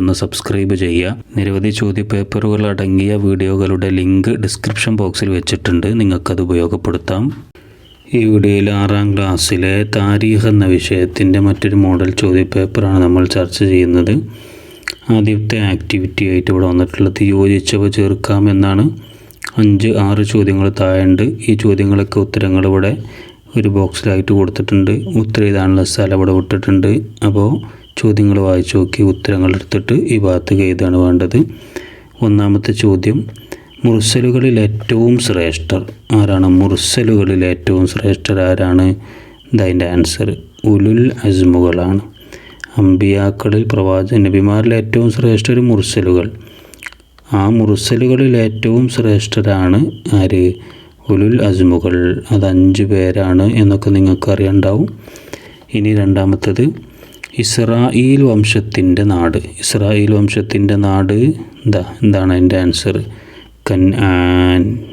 ഒന്ന് സബ്സ്ക്രൈബ് ചെയ്യുക. നിരവധി ചോദ്യപേപ്പറുകൾ അടങ്ങിയ വീഡിയോകളുടെ ലിങ്ക് ഡിസ്ക്രിപ്ഷൻ ബോക്സിൽ വെച്ചിട്ടുണ്ട്. നിങ്ങൾക്കത് ഉപയോഗപ്പെടുത്താം. ഈ വീഡിയോയിൽ ആറാം ക്ലാസ്സിലെ താരീഖ് എന്ന വിഷയത്തിന്റെ മറ്റൊരു മോഡൽ ചോദ്യപേപ്പറാണ് നമ്മൾ ചർച്ച ചെയ്യുന്നത്. ആദ്യത്തെ ആക്ടിവിറ്റി ആയിട്ട് ഇവിടെ വന്നിട്ടുള്ളത് യോജിച്ചവ ചേർക്കാം എന്നാണ്. അഞ്ച് ആറ് ചോദ്യങ്ങൾ താഴെയുണ്ട്. ഈ ചോദ്യങ്ങളൊക്കെ ഉത്തരങ്ങൾ ഇവിടെ ഒരു ബോക്സിലായിട്ട് കൊടുത്തിട്ടുണ്ട്. ഉത്തരം എഴുതാനുള്ള സ്ഥലം ഇവിടെ വിട്ടിട്ടുണ്ട്. അപ്പോൾ ചോദ്യങ്ങൾ വായിച്ചു നോക്കി ഉത്തരങ്ങൾ എടുത്തിട്ട് ഈ ഭാഗത്ത് എഴുതാണ് വേണ്ടത്. ഒന്നാമത്തെ ചോദ്യം മുർസലുകളിൽ ഏറ്റവും ശ്രേഷ്ഠർ ആരാണ്? മുർസലുകളിൽ ഏറ്റവും ശ്രേഷ്ഠർ ആരാണ്? ഇതതിന്റെ ആൻസർ ഉലുൽ അസ്മുകളാണ്. അമ്പിയാക്കളിൽ പ്രവാച നബിമാരിൽ ഏറ്റവും ശ്രേഷ്ഠർ മുർസലുകൾ. ആ മുർസലുകളിൽ ഏറ്റവും ശ്രേഷ്ഠരാണ് ആര്? ഉലുൽ അസ്മുകൾ. അത് അഞ്ച് പേരാണ് എന്നൊക്കെ നിങ്ങൾക്ക് അറിയണ്ടാവും ഇനി രണ്ടാമത്തത് ഇസ്രായേൽ വംശത്തിന്റെ നാട്. ഇസ്രായേൽ വംശത്തിന്റെ നാട് എന്താ എന്താണ് അതിന്റെ ആൻസർ കൻ ആൻ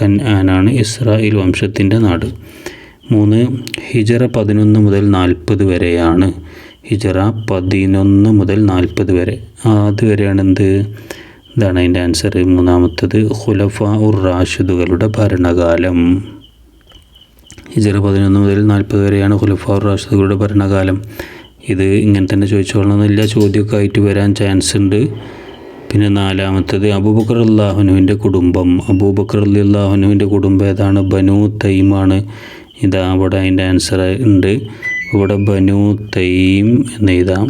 കൻ ആനാണ് ഇസ്രായേൽ വംശത്തിന്റെ നാട്. മൂന്ന് ഹിജറ പതിനൊന്ന് മുതൽ നാൽപ്പത് വരെയാണ്. ഹിജറ പതിനൊന്ന് മുതൽ നാൽപ്പത് വരെ. അതുവരെയാണ് എന്ത്? ഇതാണ് അതിന്റെ ആൻസർ മൂന്നാമത്തത് ഖുലഫ ഉർ റാഷിദുകളുടെ ഭരണകാലം. ഹിജറ പതിനൊന്ന് മുതൽ നാൽപ്പത് വരെയാണ് ഖുലഫ ഉർ റാഷിദുകളുടെ ഭരണകാലം. ഇത് ഇങ്ങനെ തന്നെ ചോദിച്ചോളണമെന്നില്ല. ചോദ്യമൊക്കെ ആയിട്ട് വരാൻ ചാൻസ് ഉണ്ട്. പിന്നെ നാലാമത്തത് അബൂബക്കർ അള്ളാഹുനുവിന്റെ കുടുംബം. അബൂബക്കർ അലി അള്ളാഹുനുവിന്റെ കുടുംബം ഏതാണ്? ബനു തൈമാണ്. ഇതാ അവിടെ അതിന്റെ ആൻസർ ഉണ്ട്. ഇവിടെ ബനു തൈം എന്ന് എഴുതാം.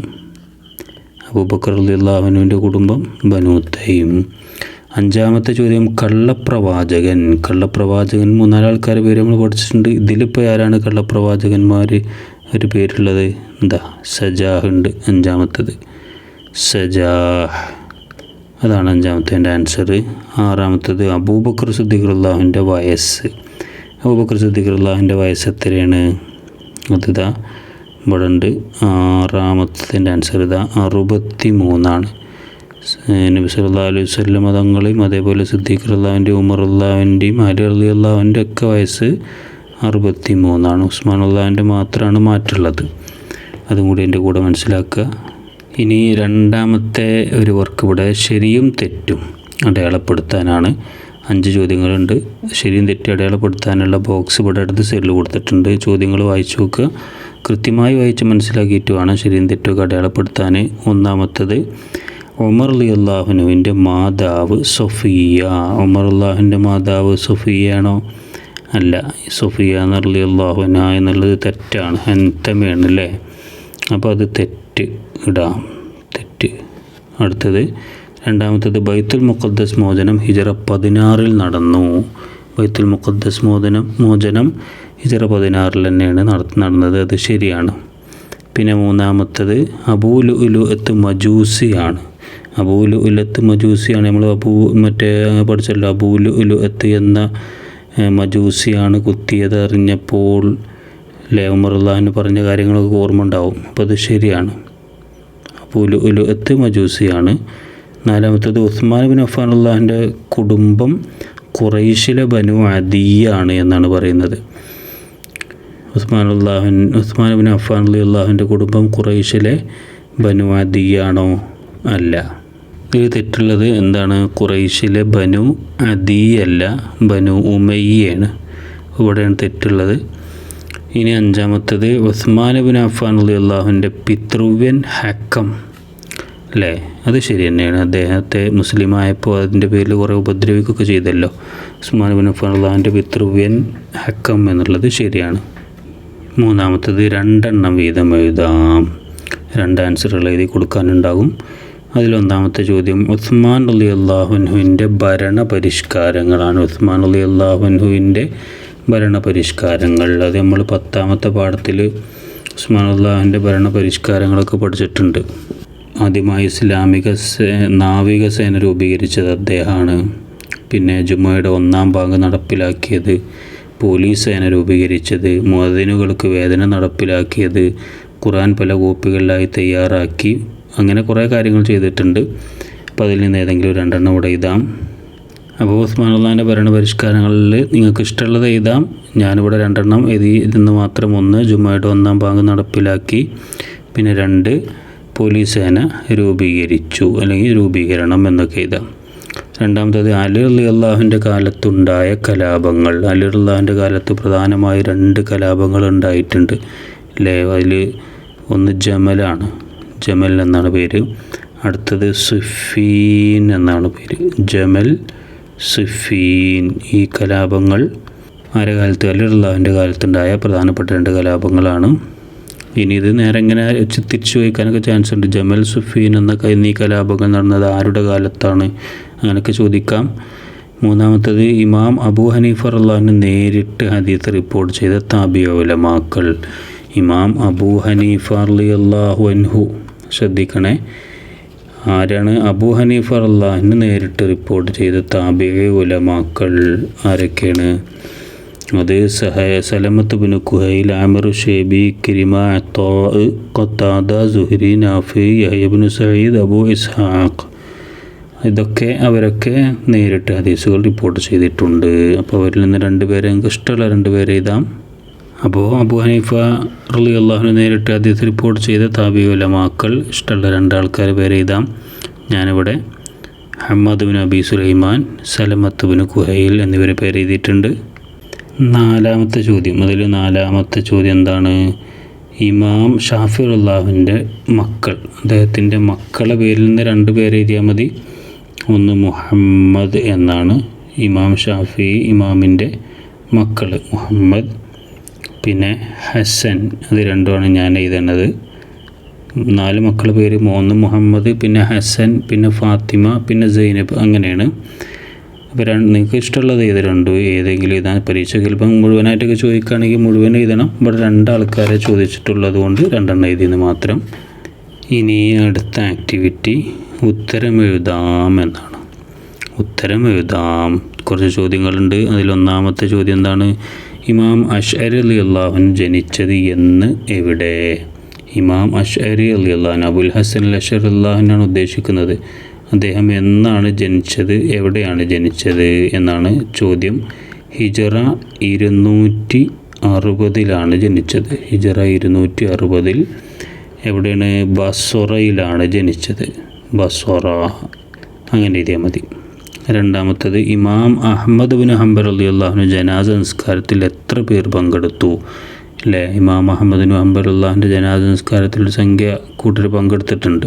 അബൂബക്കർ അലി അള്ളാഹുനുവിന്റെ കുടുംബം ബനു തൈം. അഞ്ചാമത്തെ ചോദ്യം കള്ളപ്രവാചകൻ. കള്ളപ്രവാചകൻ മൂന്നാലാൾക്കാരെ പേര് നമ്മൾ പഠിച്ചിട്ടുണ്ട്. ഇതിലിപ്പോൾ ആരാണ് കള്ളപ്രവാചകന്മാർ ഒരു പേരുള്ളത് എന്താ? സജാഹ് ഉണ്ട് അഞ്ചാമത്തത്. സജാഹ്. അതാണ് അഞ്ചാമത്തെ ആൻസർ ആറാമത്തത് അബൂബക്കർ സുദ്ദീഖുള്ളാഹുവിന്റെ വയസ്സ്. അബൂബക്കർ സുദ്ദീഖുള്ളാഹുവിന്റെ വയസ്സ് എത്രയാണ്? അതിതാ ഇവിടെ ഉണ്ട് ആറാമത്തതിന്റെ ആൻസർ ഇതാ അറുപത്തി മൂന്നാണ് നബി സല്ലാ അലൈഹി വല്ലം തങ്ങളെയും അതേപോലെ സിദ്ദീഖ് അള്ളാഹുവിന്റെയും ഉമർ അള്ളാഹുവിന്റെയും അലി അള്ളി അള്ളാഹുവിന്റെ ഒക്കെ വയസ്സ് അറുപത്തി മൂന്നാണ് ഉസ്മാൻ മാത്രമാണ് മാറ്റുള്ളത്. അതും കൂടി എന്റെ കൂടെ മനസ്സിലാക്കുക. ഇനി രണ്ടാമത്തെ ഒരു വർക്ക് ഇവിടെ ശരിയും തെറ്റും അടയാളപ്പെടുത്താനാണ്. അഞ്ച് ചോദ്യങ്ങളുണ്ട്. ശരിയും തെറ്റും അടയാളപ്പെടുത്താനുള്ള ബോക്സ് ഇവിടെ അടുത്ത് സൈഡിൽ കൊടുത്തിട്ടുണ്ട്. ചോദ്യങ്ങൾ വായിച്ചു നോക്കുക. കൃത്യമായി വായിച്ച് മനസ്സിലാക്കിയിട്ട് വേണം ശരിയും തെറ്റുമൊക്കെ അടയാളപ്പെടുത്താൻ ഒന്നാമത്തത്. ഉമർ അലി അള്ളാഹുനുവിന്റെ മാതാവ് സൊഫിയ. ഉമർ അള്ളാഹുവിന്റെ മാതാവ് സൊഫിയാണോ അല്ല സുഫിയ എന്നറിയ അള്ളാഹുന എന്നുള്ളത് തെറ്റാണ്. അന്തമയാണ് അല്ലേ അപ്പോൾ അത് തെറ്റ് ഇടാം. തെറ്റ്. അടുത്തത് രണ്ടാമത്തത് ബൈത്തുൽ മുഖദ്ദസ് മോചനം ഹിജറ പതിനാറിൽ നടന്നു. ബൈത്തുൽ മുഖദ്ദസ് മോചനം മോചനം ഹിജറ പതിനാറിൽ തന്നെയാണ് നട നടന്നത്. അത് ശരിയാണ്. പിന്നെ മൂന്നാമത്തത് അബൂലു ഉലു എത്ത് മജൂസിയാണ്. അബൂലു ഉലത്ത് മജൂസിയാണ്. നമ്മൾ അബൂ മറ്റേ പഠിച്ചല്ലോ അബൂലു ഉലു എത്ത് എന്ന മജൂസിയാണ് കുത്തിയത് അറിഞ്ഞപ്പോൾ അല്ലേ ഉമറുല്ലാഹിന് പറഞ്ഞ കാര്യങ്ങളൊക്കെ ഓർമ്മ ഉണ്ടാവും അപ്പോൾ അത് ശരിയാണ്. അപ്പോൾ ഉലു എത്ത് മജൂസിയാണ്. നാലാമത്തത് ഉസ്മാൻ ബിൻ അഫാൻ കുടുംബം കുറൈശിലെ ബനു അദിയാണ് എന്നാണ് പറയുന്നത്. ഉസ്മാൻ ഉസ്മാൻ ബിൻ അഫാൻ അള്ളി അള്ളാഹുവിന്റെ കുടുംബം കുറൈശിലെ ബനു അദിയാണോ? അല്ല. തെറ്റുള്ളത് എന്താണ്? ഖുറൈശിലെ ബനു അദീ അല്ല ബനു ഉമയ്യാണ് ഇവിടെയാണ് തെറ്റുള്ളത്. ഇനി അഞ്ചാമത്തത് ഉസ്മാൻ ബിൻ അഫാൻ അലി അള്ളാഹുവിന്റെ പിതൃവ്യൻ ഹക്കം. അല്ലേ? അത് ശരി തന്നെയാണ്. അദ്ദേഹത്തെ മുസ്ലിമായപ്പോൾ അതിന്റെ പേരിൽ കുറേ ഉപദ്രവിക്കുകയൊക്കെ ചെയ്തല്ലോ. ഉസ്മാൻ ബിൻ അഫാൻ അള്ളാഹുവിന്റെ പിതൃവ്യൻ ഹക്കം എന്നുള്ളത് ശരിയാണ്. മൂന്നാമത്തത് രണ്ടെണ്ണം വീതം എഴുതാം. രണ്ട് ആൻസറുകൾ എഴുതി കൊടുക്കാനുണ്ടാകും. അതിലൊന്നാമത്തെ ചോദ്യം ഉസ്മാൻ അലി അള്ളാഹുൻഹുവിന്റെ ഭരണ പരിഷ്കാരങ്ങളാണ് ഉസ്മാൻ അലി അള്ളാഹുൻഹുവിന്റെ ഭരണപരിഷ്കാരങ്ങൾ. അത് നമ്മൾ പത്താമത്തെ പാഠത്തിൽ ഉസ്മാൻ അള്ളാഹുവിന്റെ ഭരണ പരിഷ്കാരങ്ങളൊക്കെ പഠിച്ചിട്ടുണ്ട്. ആദ്യമായി ഇസ്ലാമിക സേ നാവിക സേന രൂപീകരിച്ചത് അദ്ദേഹമാണ്. പിന്നെ ജുമ്മയുടെ ഒന്നാം ഭാഗം നടപ്പിലാക്കിയത് പോലീസ് സേന രൂപീകരിച്ചത്. മുഹദിനുകൾക്ക് വേദന നടപ്പിലാക്കിയത് ഖുറാൻ പല കോപ്പികളിലായി തയ്യാറാക്കി. അങ്ങനെ കുറേ കാര്യങ്ങൾ ചെയ്തിട്ടുണ്ട്. അപ്പോൾ അതിൽ നിന്ന് ഏതെങ്കിലും രണ്ടെണ്ണം ഇവിടെ എഴുതാം. അപ്പോൾ ഉസ്മാൻ ഭരണ പരിഷ്കാരങ്ങളിൽ നിങ്ങൾക്ക് ഇഷ്ടമുള്ളത് എഴുതാം. ഞാനിവിടെ രണ്ടെണ്ണം എഴുതി ഇതെന്ന് മാത്രം ഒന്ന് ജുമ്മയുടെ ഒന്നാം ഭാഗം നടപ്പിലാക്കി. പിന്നെ രണ്ട് പോലീസ് സേന രൂപീകരിച്ചു അല്ലെങ്കിൽ രൂപീകരണം എന്നൊക്കെ എഴുതാം. രണ്ടാമത്തത് അലി അലി അള്ളാഹുവിന്റെ കാലത്തുണ്ടായ കലാപങ്ങൾ. അലി അള്ളാഹുവിന്റെ കാലത്ത് പ്രധാനമായി രണ്ട് കലാപങ്ങൾ ഉണ്ടായിട്ടുണ്ട്. അല്ലേ അതിൽ ഒന്ന് ജമലാണ്. ജമൽ എന്നാണ് പേര്. അടുത്തത് സുഫീൻ എന്നാണ് പേര്. ജമൽ സുഫീൻ ഈ കലാപങ്ങൾ ആരെ കാലത്ത് അലി അള്ളാഹുവിന്റെ കാലത്തുണ്ടായ പ്രധാനപ്പെട്ട രണ്ട് കലാപങ്ങളാണ്. ഇനി ഇത് നേരെ ഇങ്ങനെ തിരിച്ചു വയ്ക്കാനൊക്കെ ചാൻസ് ഉണ്ട്. ജമൽ സുഫീൻ എന്ന ഈ കലാപങ്ങൾ നടന്നത് ആരുടെ കാലത്താണ്? അങ്ങനെയൊക്കെ ചോദിക്കാം. മൂന്നാമത്തത് ഇമാം അബൂ ഹനീഫർ അള്ളാഹിന് നേരിട്ട് ഹദീത്ത് റിപ്പോർട്ട് ചെയ്ത താബിയ ഉലമാക്കൾ. ഇമാം അബൂ ഹനീഫ അള്ളാഹു അൻഹു ശ്രദ്ധിക്കണേ. ആരാണ് അബൂ ഹനീഫ അള്ളാഹിന് നേരിട്ട് റിപ്പോർട്ട് ചെയ്ത താബിക ഉലമാക്കൾ ആരൊക്കെയാണ്? അത് സഹയ സലമത്ത് ബിൻ കുഹൈൽ ആമിർ ഷേബി കിരിമ ഖത്താദ സുഹരി നാഫി യഹബിൻ സയ്യിദ് അബു ഇസ്ഹാഖ്. ഇതൊക്കെ അവരൊക്കെ നേരിട്ട് ഹദീസുകൾ റിപ്പോർട്ട് ചെയ്തിട്ടുണ്ട്. അപ്പോൾ അവരിൽ നിന്ന് രണ്ടുപേരെ ഇഷ്ടമുള്ള രണ്ടുപേരെ എഴുതാം. അപ്പോൾ അബു ഹനീഫ റലി അള്ളാഹുനെ നേരിട്ട് അദ്ദേഹത്തെ റിപ്പോർട്ട് ചെയ്ത താബിയുല മാക്കൾ ഇഷ്ടമുള്ള രണ്ടാൾക്കാർ പേര് എഴുതാം. ഞാനിവിടെ Hammad bin Abi Sulaiman Salamat bin Kuhail എന്നിവരെ പേര് എഴുതിയിട്ടുണ്ട്. നാലാമത്തെ ചോദ്യം അതിൽ നാലാമത്തെ ചോദ്യം എന്താണ്? ഇമാം ഷാഫി അള്ളാഹുവിന്റെ മക്കൾ അദ്ദേഹത്തിന്റെ മക്കളെ പേരിൽ നിന്ന് രണ്ട് പേര് എഴുതിയാൽ മതി. ഒന്ന് മുഹമ്മദ് എന്നാണ് ഇമാം ഷാഫി ഇമാമിന്റെ മക്കൾ മുഹമ്മദ് പിന്നെ ഹസൻ അത് രണ്ടുമാണ് ഞാൻ എഴുതേണ്ടത് നാല് മക്കളുടെ പേര് മൂന്ന് മുഹമ്മദ് പിന്നെ ഹസൻ പിന്നെ ഫാത്തിമ പിന്നെ സൈനബ് അങ്ങനെയാണ്. അപ്പോൾ രണ്ട് നിങ്ങൾക്ക് ഇഷ്ടമുള്ളത് ഏത് രണ്ടു ഏതെങ്കിലും എഴുതാൻ? പരീക്ഷ ചിലപ്പം മുഴുവനായിട്ടൊക്കെ ചോദിക്കുകയാണെങ്കിൽ മുഴുവൻ എഴുതണം. ഇവിടെ രണ്ടാൾക്കാരെ ചോദിച്ചിട്ടുള്ളത് കൊണ്ട് രണ്ടെണ്ണം എഴുതിയെന്ന് മാത്രം. ഇനി അടുത്ത ആക്ടിവിറ്റി ഉത്തരം എഴുതാം എന്നാണ്. ഉത്തരം എഴുതാം. കുറച്ച് ചോദ്യങ്ങളുണ്ട്. അതിലൊന്നാമത്തെ ചോദ്യം എന്താണ്? ഇമാം അഷ്അരി അലി അള്ളാഹുൻ ജനിച്ചത് എന്ന് എവിടെ? ഇമാം അഷ്അരി അലി അള്ളാഹൻ അബുൽ ഹസൻ അഷർ അള്ളാഹുനാണ് ഉദ്ദേശിക്കുന്നത്. അദ്ദേഹം എന്നാണ് ജനിച്ചത് എവിടെയാണ് ജനിച്ചത് എന്നാണ് ചോദ്യം. ഹിജറ ഇരുന്നൂറ്റി അറുപതിലാണ് ജനിച്ചത്. ഹിജറ ഇരുന്നൂറ്റി അറുപതിൽ എവിടെയാണ്? ബസ്വറയിലാണ് ജനിച്ചത്. ബസ്വറ. അങ്ങനെ എഴുതിയാൽ മതി. രണ്ടാമത്തത് ഇമാം അഹമ്മദ് ബിൻ ഹംബർ അലി അള്ളാഹുന് ജനാസ സംസ്കാരത്തിൽ എത്ര പേർ പങ്കെടുത്തു? അല്ലേ ഇമാം അഹമ്മദ് ബിൻ ഹംബർ അള്ളാഹുവിന്റെ ജനാസ സംസ്കാരത്തിൽ ഒരു സംഖ്യ കൂട്ടർ പങ്കെടുത്തിട്ടുണ്ട്.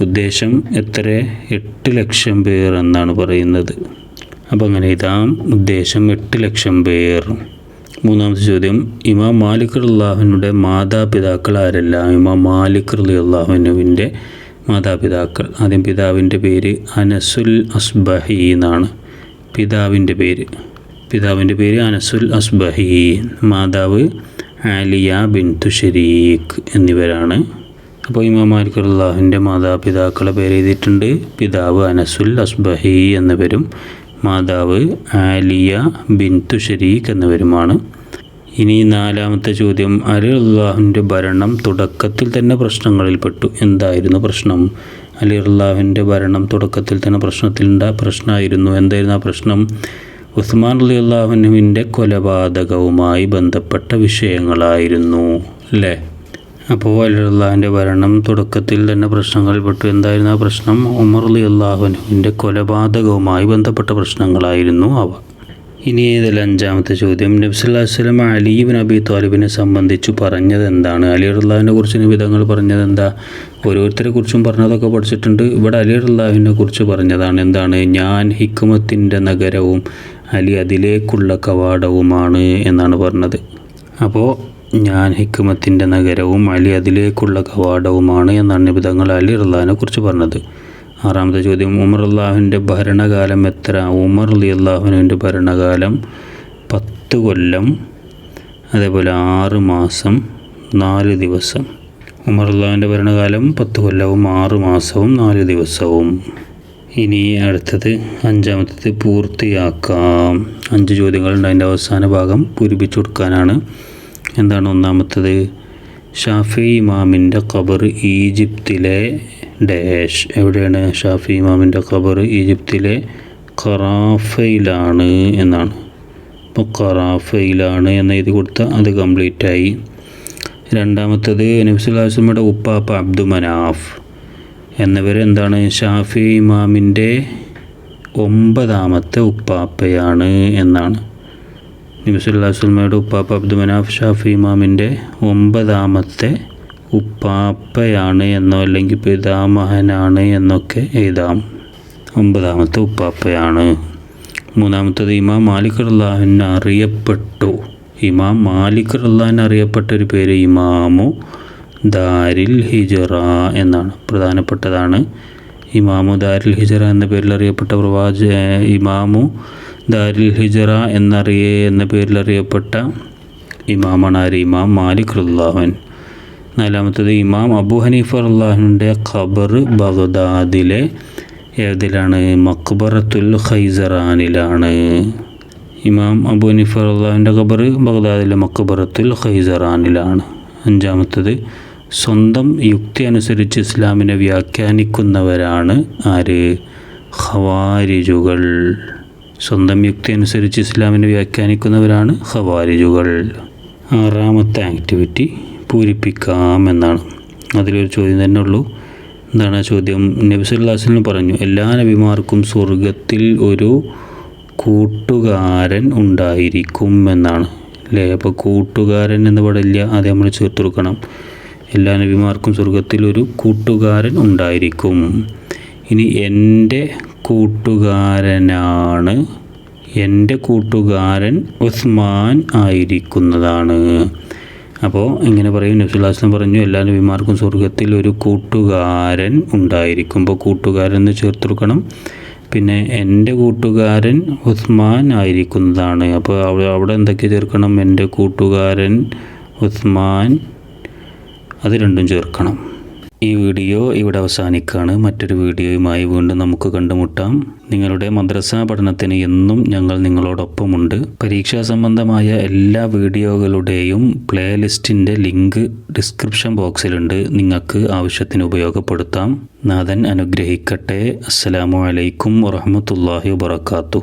ഉദ്ദേശം എത്ര? എട്ട് ലക്ഷം പേർ എന്നാണ് പറയുന്നത്. അപ്പോൾ അങ്ങനെ ഇതാം ഉദ്ദേശം എട്ട് ലക്ഷം പേർ. മൂന്നാമത്തെ ചോദ്യം ഇമാം മാലിക് അള്ളാഹുവിന്റെ മാതാപിതാക്കൾ ആരെല്ലാം? ഇമാം മാലിക് അലി അള്ളാഹുനുവിന്റെ മാതാപിതാക്കൾ. ആദ്യം പിതാവിന്റെ പേര് അനസുൽ അസ്ബഹി എന്നാണ്. പിതാവിന്റെ പേര്. പിതാവിന്റെ പേര് അനസുൽ അസ്ബഹി. മാതാവ് ആലിയ ബിൻ തുഷരീഖ് എന്നിവരാണ്. അപ്പോൾ ഇമാം മാലിക് മാതാപിതാക്കളെ പേര് എഴുതിയിട്ടുണ്ട്. പിതാവ് അനസുൽ അസ്ബഹി എന്നിവരും മാതാവ് ആലിയ ബിൻ തുഷരീഖ് എന്നിവരുമാണ് ഇനി നാലാമത്തെ ചോദ്യം അലി അള്ളാഹുവിന്റെ ഭരണം തുടക്കത്തിൽ തന്നെ പ്രശ്നങ്ങളിൽപ്പെട്ടു എന്തായിരുന്നു പ്രശ്നം? അലി അള്ളാഹുവിന്റെ ഭരണം തുടക്കത്തിൽ തന്നെ പ്രശ്നത്തിലുണ്ട പ്രശ്നമായിരുന്നു എന്തായിരുന്നു ആ പ്രശ്നം? ഉസ്മാൻ അലി അള്ളാഹുനുവിന്റെ കൊലപാതകവുമായി ബന്ധപ്പെട്ട വിഷയങ്ങളായിരുന്നു. അല്ലേ? അപ്പോൾ അലി അള്ളാഹുവിന്റെ ഭരണം തുടക്കത്തിൽ തന്നെ പ്രശ്നങ്ങളിൽപ്പെട്ടു എന്തായിരുന്നു ആ പ്രശ്നം? ഉമർ അലി അള്ളാഹുനുവിന്റെ കൊലപാതകവുമായി ബന്ധപ്പെട്ട പ്രശ്നങ്ങളായിരുന്നു അവ. ഇനി ഇതിൽ അഞ്ചാമത്തെ ചോദ്യം. നബ്സുല്ലാസ്ലം അലീബിൻ അബി താലിബിനെ സംബന്ധിച്ച് പറഞ്ഞത് എന്താണ് അലി അള്ളാഹിനെ കുറിച്ച് നിബിധങ്ങൾ പറഞ്ഞത് എന്താ ഓരോരുത്തരെ കുറിച്ചും പറഞ്ഞതൊക്കെ പഠിച്ചിട്ടുണ്ട്. ഇവിടെ അലി അള്ളാഹിനെ കുറിച്ച് പറഞ്ഞതാണ് എന്താണ്? ഞാൻ ഹിക്കുമത്തിന്റെ നഗരവും അലി അതിലേക്കുള്ള കവാടവുമാണ് എന്നാണ് പറഞ്ഞത്. അപ്പോൾ ഞാൻ ഹിക്കുമത്തിന്റെ നഗരവും അലി അതിലേക്കുള്ള കവാടവുമാണ് എന്നാണ് നിബിധങ്ങൾ അലി അള്ളാഹിനെ കുറിച്ച് പറഞ്ഞത്. ആറാമത്തെ ചോദ്യം ഉമർ അള്ളാഹുവിന്റെ ഭരണകാലം എത്ര? ഉമർ അലി അള്ളാഹുവിന്റെ ഭരണകാലം പത്ത് കൊല്ലം അതേപോലെ ആറ് മാസം നാല് ദിവസം. ഉമർ അള്ളാഹുവിന്റെ ഭരണകാലം പത്ത് കൊല്ലവും ആറ് മാസവും നാല് ദിവസവും. ഇനി അടുത്തത് അഞ്ചാമത്തത് പൂർത്തിയാക്കാം. അഞ്ച് ചോദ്യങ്ങളുണ്ട് അതിന്റെ അവസാന ഭാഗം പൂരിപ്പിച്ചു കൊടുക്കാനാണ്. എന്താണ് ഒന്നാമത്തത്? ഷാഫി ഇമാമിന്റെ ഖബർ ഈജിപ്തിലെ ഡാഷ്. എവിടെയാണ്? ഷാഫി ഇമാമിന്റെ ഖബർ ഈജിപ്തിലെ ഖറാഫയിലാണ് എന്നാണ്. അപ്പോൾ ഖറാഫയിലാണ് എന്ന് എഴുതി കൊടുത്താൽ അത് കംപ്ലീറ്റ് ആയി രണ്ടാമത്തത് നബ്സുല്ലാസ്ലമിയുടെ ഉപ്പാപ്പ അബ്ദു മനാഫ്. എന്നിവർ എന്താണ്? ഷാഫി ഇമാമിന്റെ ഒമ്പതാമത്തെ ഉപ്പാപ്പയാണ് എന്നാണ്. നബ്സുല്ലാസ്ലമയുടെ ഉപ്പാപ്പ അബ്ദു മനാഫ് ഷാഫി ഇമാമിന്റെ ഒമ്പതാമത്തെ ഉപ്പാപ്പയാണ് എന്നോ അല്ലെങ്കിൽ പിതാമഹനാണ് എന്നൊക്കെ എഴുതാം. ഒമ്പതാമത്തെ ഉപ്പാപ്പയാണ്. മൂന്നാമത്തത് ഇമാം മാലിക് അള്ളാഹുവിന് അറിയപ്പെട്ടു. ഇമാം മാലിക് അള്ളാഹിന് അറിയപ്പെട്ട ഒരു പേര് ഇമാമു ദാരിൽ ഹിജറ എന്നാണ്. പ്രധാനപ്പെട്ടതാണ് ഇമാമു ദാരിൽ ഹിജറ എന്ന പേരിൽ അറിയപ്പെട്ട പ്രവാച ഇമാമു ദാരിൽ ഹിജറ എന്നറിയ എന്ന പേരിൽ അറിയപ്പെട്ട ഇമാമാണ് ആര്? ഇമാം മാലിക് അള്ളാഹുൻ നാലാമത്തത് ഇമാം അബു ഹനീഫ അള്ളാഹുവിന്റെ ഖബർ ബഗ്ദാദിലെ ഏതിലാണ്? മക്ബറത്തുൽ ഖൈസറാനിലാണ്. ഇമാം അബു ഹനീഫ അള്ളാഹുവിന്റെ ഖബർ ബഗ്ദാദിലെ മക്ബറത്തുൽ ഖൈസറാനിലാണ്. അഞ്ചാമത്തത് സ്വന്തം യുക്തി അനുസരിച്ച് ഇസ്ലാമിനെ വ്യാഖ്യാനിക്കുന്നവരാണ് ആര്? ഖവാരിജുകൾ. സ്വന്തം യുക്തി അനുസരിച്ച് ഇസ്ലാമിനെ വ്യാഖ്യാനിക്കുന്നവരാണ് ഖവാരിജുകൾ. ആറാമത്തെ ആക്ടിവിറ്റി പൂരിപ്പിക്കാം എന്നാണ് അതിലൊരു ചോദ്യം തന്നെ ഉള്ളൂ എന്താണ് ചോദ്യം? നബിസുല്ലാസ്ലിന് പറഞ്ഞു എല്ലാ നബിമാർക്കും സ്വർഗത്തിൽ ഒരു കൂട്ടുകാരൻ ഉണ്ടായിരിക്കും എന്നാണ് അല്ലേ? അപ്പോൾ കൂട്ടുകാരൻ എന്ന് പാടില്ല അത് നമ്മൾ ചേർത്ത് കൊടുക്കണം. എല്ലാ നബിമാർക്കും സ്വർഗത്തിൽ ഒരു കൂട്ടുകാരൻ ഉണ്ടായിരിക്കും. ഇനി എന്റെ കൂട്ടുകാരനാണ് എന്റെ കൂട്ടുകാരൻ ഉസ്മാൻ ആയിരിക്കുന്നതാണ്. അപ്പോൾ ഇങ്ങനെ പറയും നബ്സുല്ലാസ്ലം പറഞ്ഞു എല്ലാ നബിമാർക്കും സ്വർഗത്തിൽ ഒരു കൂട്ടുകാരൻ ഉണ്ടായിരിക്കും. അപ്പോൾ കൂട്ടുകാരൻ എന്ന് ചേർത്ത് കൊടുക്കണം. പിന്നെ എന്റെ കൂട്ടുകാരൻ ഉസ്മാൻ ആയിരിക്കുന്നതാണ്. അപ്പോൾ അവിടെ അവിടെ എന്തൊക്കെ ചേർക്കണം? എന്റെ കൂട്ടുകാരൻ ഉസ്മാൻ അത് രണ്ടും ചേർക്കണം. ഈ വീഡിയോ ഇവിടെ അവസാനിക്കുകയാണ്. മറ്റൊരു വീഡിയോയുമായി വീണ്ടും നമുക്ക് കണ്ടുമുട്ടാം. നിങ്ങളുടെ മദ്രസ പഠനത്തിന് എന്നും ഞങ്ങൾ നിങ്ങളോടൊപ്പമുണ്ട്. പരീക്ഷാ സംബന്ധമായ എല്ലാ വീഡിയോകളുടെയും പ്ലേലിസ്റ്റിന്റെ ലിങ്ക് ഡിസ്ക്രിപ്ഷൻ ബോക്സിലുണ്ട്. നിങ്ങൾക്ക് ആവശ്യത്തിന് ഉപയോഗപ്പെടുത്താം. നാഥൻ അനുഗ്രഹിക്കട്ടെ. അസ്സലാമു അലൈക്കും വറഹമത്തല്ലാഹി വാത്തു